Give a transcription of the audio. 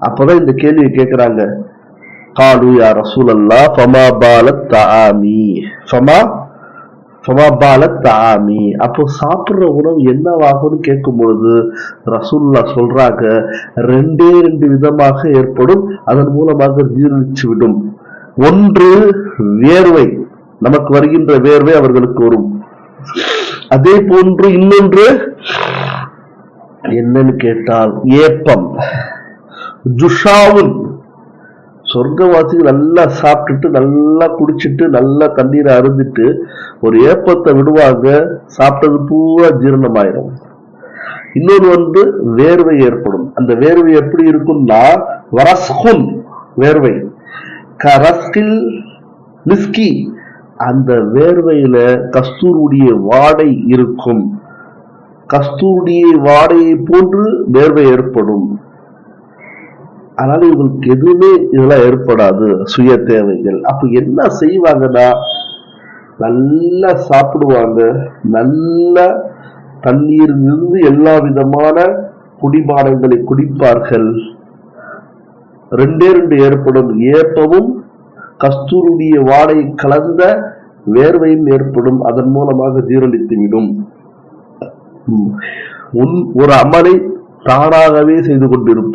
அப்பதான் இந்த கேள்வியை கேட்கிறாங்க. காலு யா ரசூல் அல்லா ஃபமா பாலத் தாமி ஃபமா ஃபமா பாலத் தாமி அப்போ சாப்பிடுற உணவு என்னவாகும்னு கேட்கும் பொழுது ரசூல்லா சொல்றாங்க ரெண்டே ரெண்டு விதமாக ஏற்படும். அதன் மூலமாக ஜீரணிச்சு விடும். ஒன்று வேர்வை. நமக்கு வருகின்ற வேர்வை அவர்களுக்கு வரும். அதே போன்று இன்னொன்று என்னன்னு கேட்டால் ஏப்பம். ஜுஷாவுன். சொர்க்கவாசிகள் நல்லா சாப்பிட்டுட்டு நல்லா குடிச்சிட்டு நல்லா தண்ணீரை அருந்திட்டு ஒரு ஏப்பத்தை விடுவாங்க சாப்பிட்டது பூரா ஜீரணமாயிரும். இன்னொரு வந்து வேர்வை ஏற்படும். அந்த வேர்வை எப்படி இருக்கும்னா வரஸ்குன் வேர்வை. கரஸ்கில் மிஸ்கி. அந்த வேர்வையில கஸ்தூருடைய வாடை இருக்கும். கஸ்தூருடைய வாடையை போன்று வேர்வை ஏற்படும். அதனால இவங்களுக்கு எதுவுமே இதெல்லாம் ஏற்படாது சுய தேவைகள். அப்ப என்ன செய்வாங்கன்னா நல்லா சாப்பிடுவாங்க. நல்ல தண்ணீரிலிருந்து எல்லா விதமான குடிபானங்களை குடிப்பார்கள். ரெண்டே ரெண்டு ஏற்படும். ஏப்பமும் கஸ்தூருடைய வாடை கலந்த வேர்வையும் ஏற்படும். அதன் மூலமாக ஜீரணித்துவிடும் உம். உன் ஒரு அமலை தானாகவே செய்து கொண்டிருப்பார்.